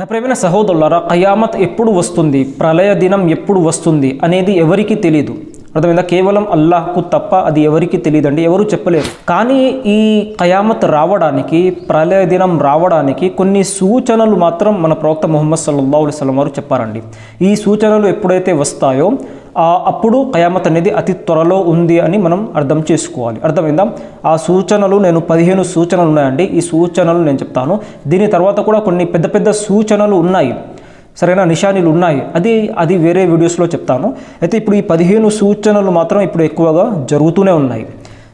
నా ప్రేమైన సహోదరులారా కయామత్ ఎప్పుడు వస్తుంది? ప్రళయ దినం ఎప్పుడు వస్తుంది? అనేది ఎవరికీ తెలియదు అర్థమైందా? కేవలం అల్లాహ్కు తప్ప అది ఎవరికి తెలియదండి ఎవరు చెప్పలేరు. కానీ ఈ కయామత్ రావడానికి ప్రళయ దినం రావడానికి కొన్ని సూచనలు మాత్రం మన ప్రవక్త ముహమ్మద్ సల్లల్లాహు అలైహి వారు చెప్పారండి. ఈ సూచనలు ఎప్పుడైతే వస్తాయో అప్పుడు కయామత్ అనేది అతి త్వరలో ఉంది అని మనం అర్థం చేసుకోవాలి. అర్థమైందా? ఆ సూచనలు నేను పదిహేను సూచనలు ఉన్నాయండి. ఈ సూచనలు నేను చెప్తాను. దీని తర్వాత కూడా కొన్ని పెద్ద పెద్ద సూచనలు ఉన్నాయి. సరైన? నిశానీలు ఉన్నాయి. అది అది వేరే వీడియోస్లో చెప్తాను. అయితే ఇప్పుడు ఈ పదిహేను సూచనలు మాత్రం ఇప్పుడు ఎక్కువగా జరుగుతూనే ఉన్నాయి.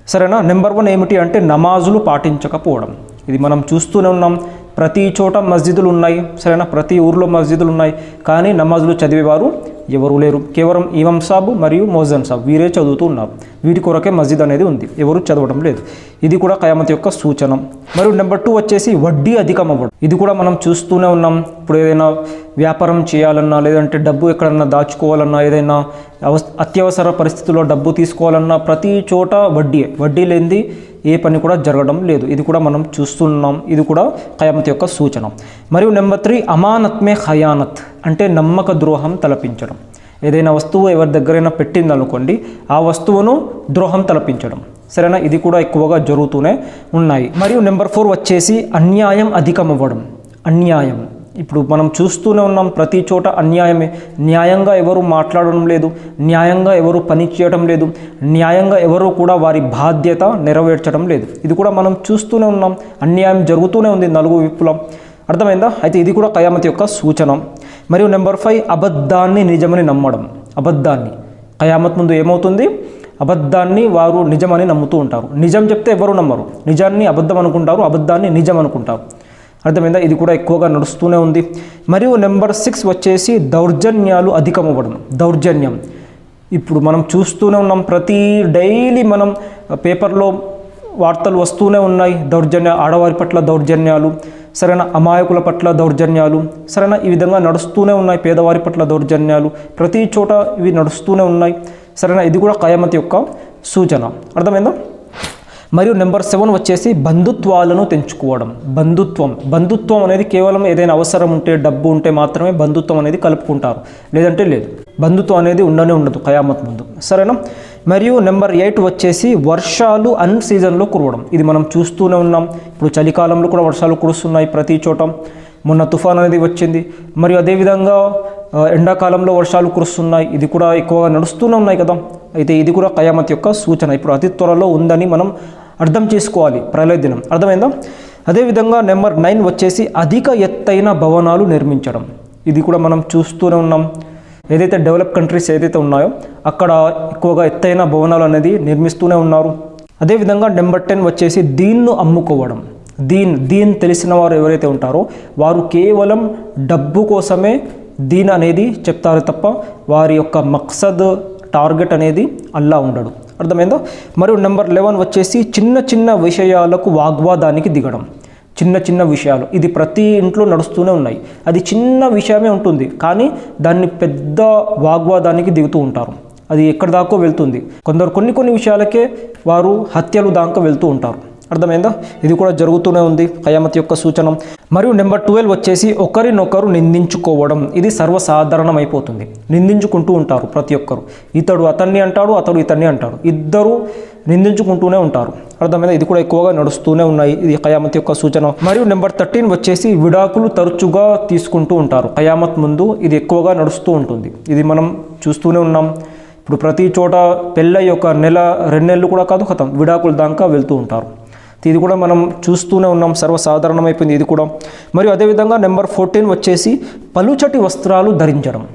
సరేనా? నెంబర్ వన్ ఏమిటి అంటే నమాజులు పాటించకపోవడం. ఇది మనం చూస్తూనే ఉన్నాం. ప్రతి చోట మస్జిదులు ఉన్నాయి సరేనా? ప్రతి ఊర్లో మస్జిదులు ఉన్నాయి కానీ నమాజులు చదివేవారు ఎవరు లేరు. కేవలం ఇమాం సాబ్ మరియు మోజన్ సాబ్ వీరే చదువుతూ ఉన్నారు. వీటి కొరకే మస్జిద్ అనేది ఉంది. ఎవరు చదవడం లేదు. ఇది కూడా కయామత్ యొక్క సూచన. మరియు నెంబర్ టూ వచ్చేసి వడ్డీ అధికం అవ్వడం ఇది కూడా మనం చూస్తూనే ఉన్నాం. ఇప్పుడు ఏదైనా వ్యాపారం చేయాలన్నా లేదంటే డబ్బు ఎక్కడన్నా దాచుకోవాలన్నా ఏదైనా అవస్ అత్యవసర పరిస్థితుల్లో డబ్బు తీసుకోవాలన్నా ప్రతి చోట వడ్డీ వడ్డీ లేనిది ఏ పని కూడా జరగడం లేదు. ఇది కూడా మనం చూస్తున్నాం. ఇది కూడా ఖయామత్ యొక్క సూచన. మరియు నెంబర్ త్రీ అమానత్మే ఖయానత్ అంటే నమ్మక ద్రోహం తలపించడం. ఏదైనా వస్తువు ఎవరి దగ్గరైనా పెట్టిందనుకోండి ఆ వస్తువును ద్రోహం తలపించడం. సరేనా? ఇది కూడా ఎక్కువగా జరుగుతూనే ఉన్నాయి. మరియు నెంబర్ ఫోర్ వచ్చేసి అన్యాయం అధికమవ్వడం. అన్యాయం. ఇప్పుడు మనం చూస్తూనే ఉన్నాం ప్రతి చోట అన్యాయమే. న్యాయంగా ఎవరు మాట్లాడడం లేదు. న్యాయంగా ఎవరు పని చేయడం లేదు. న్యాయంగా ఎవరు కూడా వారి బాధ్యత నెరవేర్చడం లేదు. ఇది కూడా మనం చూస్తూనే ఉన్నాం. అన్యాయం జరుగుతూనే ఉంది నలుగు విప్పులం. అర్థమైందా? అయితే ఇది కూడా కయామతి యొక్క సూచన. మరియు నెంబర్ ఫైవ్ అబద్ధాన్ని నిజమని నమ్మడం. అబద్ధాన్ని. కయామత్ ముందు ఏమవుతుంది? అబద్ధాన్ని వారు నిజమని నమ్ముతూ ఉంటారు. నిజం చెప్తే ఎవరు నమ్మరు? నిజాన్ని అబద్ధం అనుకుంటారు. అబద్ధాన్ని నిజం అనుకుంటారు. అర్థమైందా? ఇది కూడా ఎక్కువగా నడుస్తూనే ఉంది. మరియు నెంబర్ సిక్స్ వచ్చేసి దౌర్జన్యాలు అధికమవ్వడం. దౌర్జన్యం. ఇప్పుడు మనం చూస్తూనే ఉన్నాం ప్రతి డైలీ మనం పేపర్లో వార్తలు వస్తూనే ఉన్నాయి. దౌర్జన్య ఆడవారి పట్ల దౌర్జన్యాలు సరైన అమాయకుల పట్ల దౌర్జన్యాలు సరైన ఈ విధంగా నడుస్తూనే ఉన్నాయి. పేదవారి పట్ల దౌర్జన్యాలు ప్రతి చోట ఇవి నడుస్తూనే ఉన్నాయి. సరైన ఇది కూడా కయామతి యొక్క సూచన. అర్థమైందా? మరియు నెంబర్ సెవెన్ వచ్చేసి బంధుత్వాలను తెంచుకోవడం. బంధుత్వం. బంధుత్వం అనేది కేవలం ఏదైనా అవసరం ఉంటే డబ్బు ఉంటే మాత్రమే బంధుత్వం అనేది కలుపుకుంటారు. లేదంటే లేదు. బంధుత్వం అనేది ఉండనే ఉండదు కయామత్ ముందు. సరేనా? మరియు నెంబర్ ఎయిట్ వచ్చేసి వర్షాలు అన్ సీజన్లో కురవడం. ఇది మనం చూస్తూనే ఉన్నాం. ఇప్పుడు చలికాలంలో కూడా వర్షాలు కురుస్తున్నాయి ప్రతి చోట. మొన్న తుఫాన్ అనేది వచ్చింది. మరియు అదేవిధంగా ఎండాకాలంలో వర్షాలు కురుస్తున్నాయి. ఇది కూడా ఎక్కువగా నడుస్తూనే ఉన్నాయి కదా. అయితే ఇది కూడా కయామత్ యొక్క సూచన. ఇప్పుడు అతి త్వరలో ఉందని మనం అర్థం చేసుకోవాలి ప్రళయ దినం. అర్థమైందా? అదేవిధంగా నెంబర్ నైన్ వచ్చేసి అధిక ఎత్తైన భవనాలు నిర్మించడం. ఇది కూడా మనం చూస్తూనే ఉన్నాం. ఏదైతే డెవలప్ కంట్రీస్ ఏదైతే ఉన్నాయో అక్కడ ఎక్కువగా ఎత్తైన భవనాలు అనేది నిర్మిస్తూనే ఉన్నారు. అదేవిధంగా నెంబర్ టెన్ వచ్చేసి దీన్ను అమ్ముకోవడం. దీన్ దీన్ తెలిసిన వారు ఎవరైతే ఉంటారో వారు కేవలం డబ్బు కోసమే దీన్ అనేది చెప్తారు తప్ప వారి యొక్క మక్సద్ టార్గెట్ అనేది అల్లా ఉండడు. అర్థమైందో? మరియు నెంబర్ లెవెన్ వచ్చేసి చిన్న చిన్న విషయాలకు వాగ్వాదానికి దిగడం. చిన్న చిన్న విషయాలు. ఇది ప్రతి ఇంట్లో నడుస్తూనే ఉన్నాయి. అది చిన్న విషయమే ఉంటుంది. కానీ దాన్ని పెద్ద వాగ్వాదానికి దిగుతూ ఉంటారు. అది ఎక్కడి దాకో వెళ్తుంది. కొందరు కొన్ని కొన్ని విషయాలకే వారు హత్యలు దాకా వెళ్తూ ఉంటారు. అర్థమైందా? ఇది కూడా జరుగుతూనే ఉంది. కయామత్ యొక్క సూచన. మరియు నెంబర్ ట్వెల్వ్ వచ్చేసి ఒకరినొకరు నిందించుకోవడం. ఇది సర్వసాధారణం అయిపోతుంది నిందించుకుంటూ ఉంటారు ప్రతి ఒక్కరు. ఇతడు అతన్ని అంటాడు అతడు ఇతన్ని అంటాడు. ఇద్దరు నిందించుకుంటూనే ఉంటారు. అర్థమైందా? ఇది కూడా ఎక్కువగా నడుస్తూనే ఉన్నాయి. ఇది కయామత్ యొక్క సూచన. మరియు నెంబర్ థర్టీన్ వచ్చేసి విడాకులు తరచుగా తీసుకుంటూ ఉంటారు. కయామత్ ముందు ఇది ఎక్కువగా నడుస్తూ ఉంటుంది. ఇది మనం చూస్తూనే ఉన్నాం. ఇప్పుడు ప్రతి చోట పెళ్ళై ఒక నెల రెండు నెలలు కూడా కాదు కథం. విడాకుల దాకా వెళ్తూ ఉంటారు. ఇది కూడా మనం చూస్తూనే ఉన్నాం సర్వసాధారణమైపోయింది ఇది కూడా. మరియు అదేవిధంగా నెంబర్ ఫోర్టీన్ వచ్చేసి పలుచటి వస్త్రాలు ధరించడం.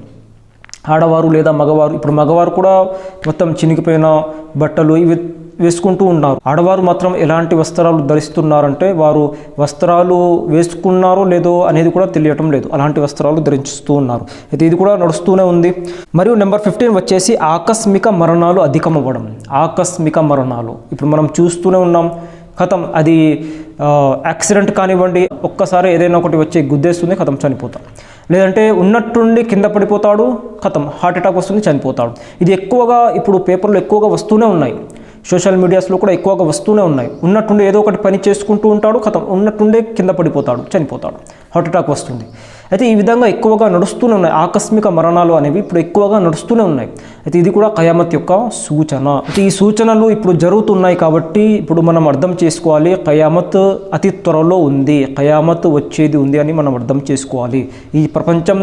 ఆడవారు లేదా మగవారు ఇప్పుడు మగవారు కూడా మొత్తం చినిగిపోయిన బట్టలు ఇవి వేసుకుంటూ ఉన్నారు. ఆడవారు మాత్రం ఎలాంటి వస్త్రాలు ధరిస్తున్నారంటే వారు వస్త్రాలు వేసుకున్నారో లేదో అనేది కూడా తెలియటం లేదు. అలాంటి వస్త్రాలు ధరిస్తూ ఉన్నారు. అయితే ఇది కూడా నడుస్తూనే ఉంది. మరియు నెంబర్ ఫిఫ్టీన్ వచ్చేసి ఆకస్మిక మరణాలు అధికమవ్వడం. ఆకస్మిక మరణాలు. ఇప్పుడు మనం చూస్తూనే ఉన్నాం. కథం అది యాక్సిడెంట్ కానివ్వండి ఒక్కసారి ఏదైనా ఒకటి వచ్చి గుద్దేస్తుంది కథం చనిపోతాం. లేదంటే ఉన్నట్టుండి కింద పడిపోతాడు కథం హార్ట్ అటాక్ వస్తుంది చనిపోతాడు. ఇది ఎక్కువగా ఇప్పుడు పేపర్లో ఎక్కువగా వస్తూనే ఉన్నాయి. సోషల్ మీడియాస్లో కూడా ఎక్కువగా వస్తూనే ఉన్నాయి. ఉన్నట్టుండి ఏదో ఒకటి పని చేసుకుంటూ ఉంటాడు కథం ఉన్నట్టుండే కింద పడిపోతాడు చనిపోతాడు. హార్ట్ అటాక్ వస్తుంది. అయితే ఈ విధంగా ఎక్కువగా నడుస్తూనే ఉన్నాయి. ఆకస్మిక మరణాలు అనేవి ఇప్పుడు ఎక్కువగా నడుస్తూనే ఉన్నాయి. అయితే ఇది కూడా కయామత్ యొక్క సూచన. అయితే ఈ సూచనలు ఇప్పుడు జరుగుతున్నాయి కాబట్టి ఇప్పుడు మనం అర్థం చేసుకోవాలి కయామత్ అతి త్వరలో ఉంది కయామత్ వచ్చేది ఉంది అని మనం అర్థం చేసుకోవాలి. ఈ ప్రపంచం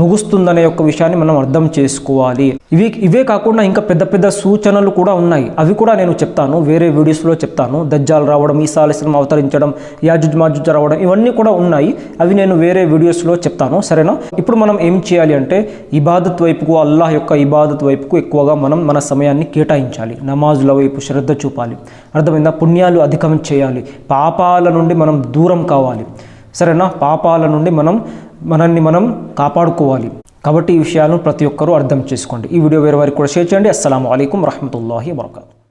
ముగుస్తుందనే యొక్క విషయాన్ని మనం అర్థం చేసుకోవాలి. ఇవి ఇవే కాకుండా ఇంకా పెద్ద పెద్ద సూచనలు కూడా ఉన్నాయి. అవి కూడా నేను చెప్తాను వేరే వీడియోస్లో చెప్తాను. దజ్జాలు రావడం ఈసాలిస్లం అవతరించడం యాజుజ్ మాజుజ్ రావడం ఇవన్నీ కూడా ఉన్నాయి. అవి నేను వేరే వీడియోస్లో చెప్తాను సరేనా? ఇప్పుడు మనం ఏం చేయాలి అంటే ఇబాదత్ వైపుకు అల్లాహ్ యొక్క ఇబాదత్ వైపుకు ఎక్కువగా మనం మన సమయాన్ని కేటాయించాలి. నమాజుల వైపు శ్రద్ధ చూపాలి. అర్థమైందా? పుణ్యాలు అధికం చేయాలి. పాపాల నుండి మనం దూరం కావాలి. సరేనా? పాపాల నుండి మనం మనల్ని మనం కాపాడుకోవాలి. కాబట్టి ఈ విషయాలను ప్రతి ఒక్కరూ అర్థం చేసుకోండి. ఈ వీడియో వేరే వారికి కూడా షేర్ చేయండి. అస్సలం అయికం రహమతుల్లాహి వరకాతు